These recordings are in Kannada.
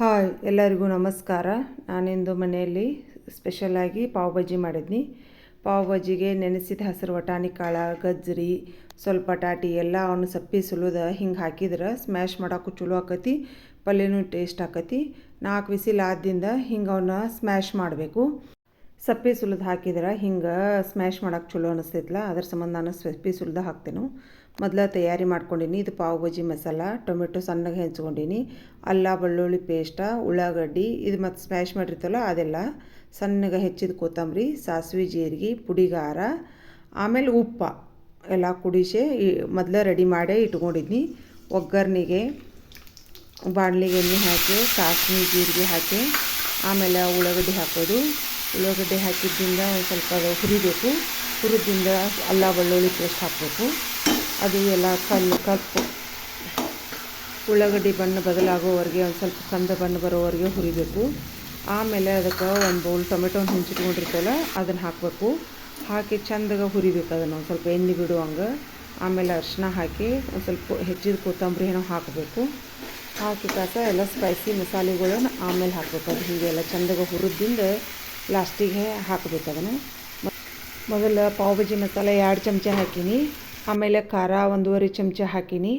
ಹಾಯ್, ಎಲ್ಲರಿಗೂ ನಮಸ್ಕಾರ. ನಾನಿಂದು ಮನೆಯಲ್ಲಿ ಸ್ಪೆಷಲಾಗಿ ಪಾವ್ ಬಜ್ಜಿ ಮಾಡಿದ್ನಿ. ಪಾವ್ ಬಜ್ಜಿಗೆ ನೆನೆಸಿದ ಹಸಿರು ವಟಾಣಿ, ಕಾಳ, ಗಜ್ಜರಿ, ಸ್ವಲ್ಪ ಟಾಟಿ ಎಲ್ಲ ಅವನು ಸಪ್ಪಿ ಸುಲಿದ ಹಿಂಗೆ ಹಾಕಿದ್ರೆ ಸ್ಮ್ಯಾಶ್ ಮಾಡೋಕ್ಕೂ ಚಲೋ ಆಕತಿ, ಪಲ್ಯನೂ ಟೇಸ್ಟ್ ಆಕತಿ. ನಾಲ್ಕು ವಿಸಿಲ್ ಆದಿಂದ ಹಿಂಗೆ ಅವನ್ನ ಸ್ಮ್ಯಾಶ್ ಮಾಡಬೇಕು. ಸಪ್ಪೆ ಸುಲಿದು ಹಾಕಿದ್ರೆ ಹಿಂಗೆ ಸ್ಮ್ಯಾಶ್ ಮಾಡೋಕ್ಕೆ ಚಲೋ ಅನಿಸ್ತೈತಲ್ಲ ಅದ್ರ ಸಂಬಂಧ ನಾನು ಸಪ್ಪೆ ಸುಲಿದ ಹಾಕ್ತೇನೆ. ಮೊದಲ ತಯಾರಿ ಮಾಡ್ಕೊಂಡೀನಿ. ಇದು ಪಾವ್ ಬಜ್ಜಿ ಮಸಾಲ, ಟೊಮೆಟೊ ಸಣ್ಣಗೆ ಹೆಂಚ್ಕೊಂಡೀನಿ. ಅಲ್ಲ, ಬೆಳ್ಳುಳ್ಳಿ ಪೇಸ್ಟ, ಉಳ್ಳಾಗಡ್ಡಿ, ಇದು ಮತ್ತು ಸ್ಮ್ಯಾಶ್ ಮಾಡಿರ್ತಲ್ಲ ಅದೆಲ್ಲ ಸಣ್ಣಗೆ ಹೆಚ್ಚಿದ ಕೊತ್ತಂಬರಿ, ಸಾಸಿವೆ, ಜೀರಿಗೆ, ಪುಡಿಗಾರ, ಆಮೇಲೆ ಉಪ್ಪು ಎಲ್ಲ ಕುಡಿಸಿ ಮೊದಲ ರೆಡಿ ಮಾಡೇ ಇಟ್ಕೊಂಡಿದ್ನಿ. ಒಗ್ಗರಣೆಗೆ, ಬಾಣಲಿಗೆ ಎಣ್ಣೆ ಹಾಕಿ, ಸಾಸಿವೆ, ಜೀರಿಗೆ ಹಾಕಿ, ಆಮೇಲೆ ಉಳ್ಳಾಗಡ್ಡಿ ಹಾಕೋದು. ಉಳ್ಳಾಗಡ್ಡಿ ಹಾಕಿದ್ದರಿಂದ ಒಂದು ಸ್ವಲ್ಪ ಹುರಿಬೇಕು. ಹುರಿದಿಂದ ಅಲ್ಲ, ಬೆಳ್ಳುಳ್ಳಿ ಪೇಸ್ಟ್ ಹಾಕಬೇಕು. ಅದು ಎಲ್ಲ ಕಲ್ಲು ಕಪ್ಪು ಉಳ್ಳಾಗಡ್ಡಿ ಬಣ್ಣ ಬದಲಾಗೋವರೆಗೆ ಒಂದು ಸ್ವಲ್ಪ ಕಂದ ಬಣ್ಣ ಬರೋವರೆಗೆ ಹುರಿಬೇಕು. ಆಮೇಲೆ ಅದಕ್ಕೆ ಒಂದು ಬೌಲ್ ಟೊಮೆಟೊ ಹಿಂಚಿಟ್ಕೊಂಡಿರ್ತಲ್ಲ ಅದನ್ನು ಹಾಕಬೇಕು. ಹಾಕಿ ಚಂದಾಗ ಹುರಿಬೇಕು ಅದನ್ನು, ಒಂದು ಸ್ವಲ್ಪ ಎಣ್ಣೆ ಬಿಡುವಂಗೆ. ಆಮೇಲೆ ಅರಿಶಿನ ಹಾಕಿ ಒಂದು ಸ್ವಲ್ಪ ಹೆಚ್ಚಿದ ಕೊತ್ತಂಬರಿ ಏನೋ ಹಾಕಬೇಕು. ಹಾಕಿ ಕಾಸ ಎಲ್ಲ ಸ್ಪೈಸಿ ಮಸಾಲೆಗಳನ್ನ ಆಮೇಲೆ ಹಾಕಬೇಕು. ಅದು ಹೀಗೆಲ್ಲ ಚಂದಾಗ ಹುರಿದಿಂದ ಲಾಸ್ಟಿಗೆ ಹಾಕಬೇಕು ಅದನ್ನು. ಮೊದಲು ಪಾವ್ ಭಾಜಿ ಮಸಾಲೆ ಎರಡು ಚಮಚ ಹಾಕೀನಿ. ಆಮೇಲೆ ಖಾರ ಒಂದೂವರೆ ಚಮಚ ಹಾಕೀನಿ.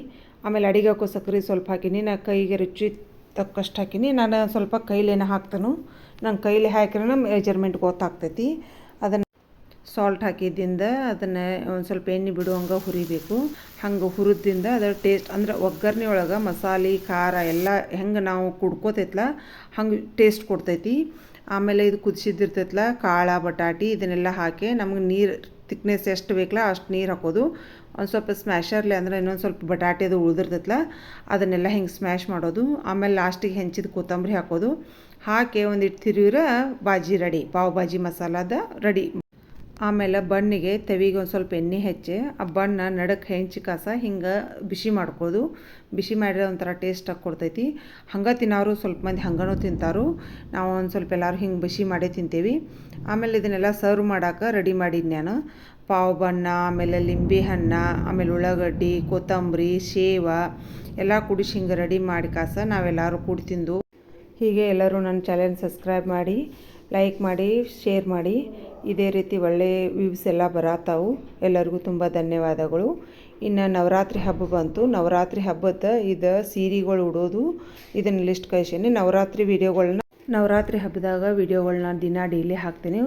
ಆಮೇಲೆ ಅಡಿಗೆ ಹಾಕೋ ಸಕ್ಕರೆ ಸ್ವಲ್ಪ ಹಾಕೀನಿ. ನಾ ಕೈಗೆ ರುಚಿ ತಕ್ಕಷ್ಟು ಹಾಕೀನಿ. ನಾನು ಸ್ವಲ್ಪ ಕೈಲೇನ ಹಾಕ್ತಾನು. ನಂಗೆ ಕೈಲಿ ಹಾಕಿದ್ರೆ ಮೆಜರ್ಮೆಂಟ್ ಗೊತ್ತಾಗ್ತೈತಿ ಅದನ್ನು ಸಾಲ್ಟ್ ಹಾಕಿದ್ದಿಂದ ಅದನ್ನು ಒಂದು ಸ್ವಲ್ಪ ಎಣ್ಣೆ ಬಿಡುವಂಗೆ ಹುರಿಬೇಕು. ಹಂಗೆ ಹುರಿದಿಂದ ಅದರ ಟೇಸ್ಟ್ ಅಂದ್ರೆ ಒಗ್ಗರಣೆ ಒಳಗೆ ಮಸಾಲೆ, ಖಾರ ಎಲ್ಲ ಹೆಂಗೆ ನಾವು ಕುಡ್ಕೋತೈತ್ಲ ಹಂಗೆ ಟೇಸ್ಟ್ ಕೊಡ್ತೈತಿ. ಆಮೇಲೆ ಇದು ಕುದಿಸಿದ್ದಿರ್ತೈತಲ್ಲ ಕಾಳ, ಬಟಾಟಿ ಇದನ್ನೆಲ್ಲ ಹಾಕಿ ನಮಗೆ ನೀರು ತಿಕ್ನೆಸ್ ಎಷ್ಟು ಬೇಕಲ್ಲ ಅಷ್ಟು ನೀರು ಹಾಕೋದು. ಒಂದು ಸ್ವಲ್ಪ ಸ್ಮ್ಯಾಶರ್ಲೆ ಅಂದರೆ ಇನ್ನೊಂದು ಸ್ವಲ್ಪ ಬಟಾಟೆ ಅದು ಉಳಿದಿರ್ತೈತಲ್ಲ ಅದನ್ನೆಲ್ಲ ಹಿಂಗೆ ಸ್ಮ್ಯಾಶ್ ಮಾಡೋದು. ಆಮೇಲೆ ಲಾಸ್ಟಿಗೆ ಹೆಂಚಿದ ಕೊತ್ತಂಬರಿ ಹಾಕೋದು. ಹಾಕಿ ಒಂದಿಟ್ಟು ತಿರುವಿರ ಬಾಜಿ ರೆಡಿ ಪಾವ್ ಬಾಜಿ ಮಸಾಲದ ರೆಡಿ ಆಮೇಲೆ ಬಣ್ಣಿಗೆ ತೆವಿಗೆ ಒಂದು ಸ್ವಲ್ಪ ಎಣ್ಣೆ ಹೆಚ್ಚಿ, ಆ ಬಣ್ಣ ನಡಕ್ಕೆ ಹೆಂಚಿ ಕಾಸ ಹಿಂಗೆ ಬಿಸಿ ಮಾಡ್ಕೋದು ಬಿಸಿ ಮಾಡಿದ್ರೆ ಒಂಥರ ಟೇಸ್ಟಾಗಿ ಕೊಡ್ತೈತಿ. ಹಂಗೆ ತಿನ್ನೋರು ಸ್ವಲ್ಪ ಮಂದಿ ಹಂಗನೂ ತಿಂತಾರು. ನಾವು ಒಂದು ಸ್ವಲ್ಪ ಎಲ್ಲರೂ ಹಿಂಗೆ ಬಿಸಿ ಮಾಡೇ ತಿಂತೀವಿ. ಆಮೇಲೆ ಇದನ್ನೆಲ್ಲ ಸರ್ವ್ ಮಾಡೋಕೆ ರೆಡಿ ಮಾಡಿದ್ದು ನಾನು ಪಾವ್ ಬಣ್ಣ, ಆಮೇಲೆ ಲಿಂಬೆ ಹಣ್ಣು, ಆಮೇಲೆ ಉಳ್ಳಾಗಡ್ಡಿ, ಕೊತ್ತಂಬರಿ, ಶೇವ ಎಲ್ಲ ಕುಡಿಸಿ ಹಿಂಗೆ ರೆಡಿ ಮಾಡಿ ಕಾಸ ನಾವೆಲ್ಲರೂ ಕೂಡಿ ತಿಂದು. ಹೀಗೆ ಎಲ್ಲರೂ ನನ್ನ ಚಾನೆಲ್ ಸಬ್ಸ್ಕ್ರೈಬ್ ಮಾಡಿ ಲೈಕ್ ಮಾಡಿ ಶೇರ್ ಮಾಡಿ. ಇದೇ ರೀತಿ ಒಳ್ಳೆಯ ವ್ಯೂವ್ಸ್ ಎಲ್ಲ ಬರತ್ತಾವು ಎಲ್ಲರಿಗೂ ತುಂಬ ಧನ್ಯವಾದಗಳು. ಇನ್ನು ನವರಾತ್ರಿ ಹಬ್ಬ ಬಂತು. ನವರಾತ್ರಿ ಹಬ್ಬದ ಇದು ಸೀರೆಗಳು ಉಡೋದು. ಇದನ್ನು ಲಿಸ್ಟ್ ಕಳಿಸೀನಿ. ನವರಾತ್ರಿ ವೀಡಿಯೋಗಳನ್ನ ನವರಾತ್ರಿ ಹಬ್ಬದಾಗ ವೀಡಿಯೋಗಳನ್ನ ದಿನ ಡೈಲಿ ಹಾಕ್ತೀನಿ.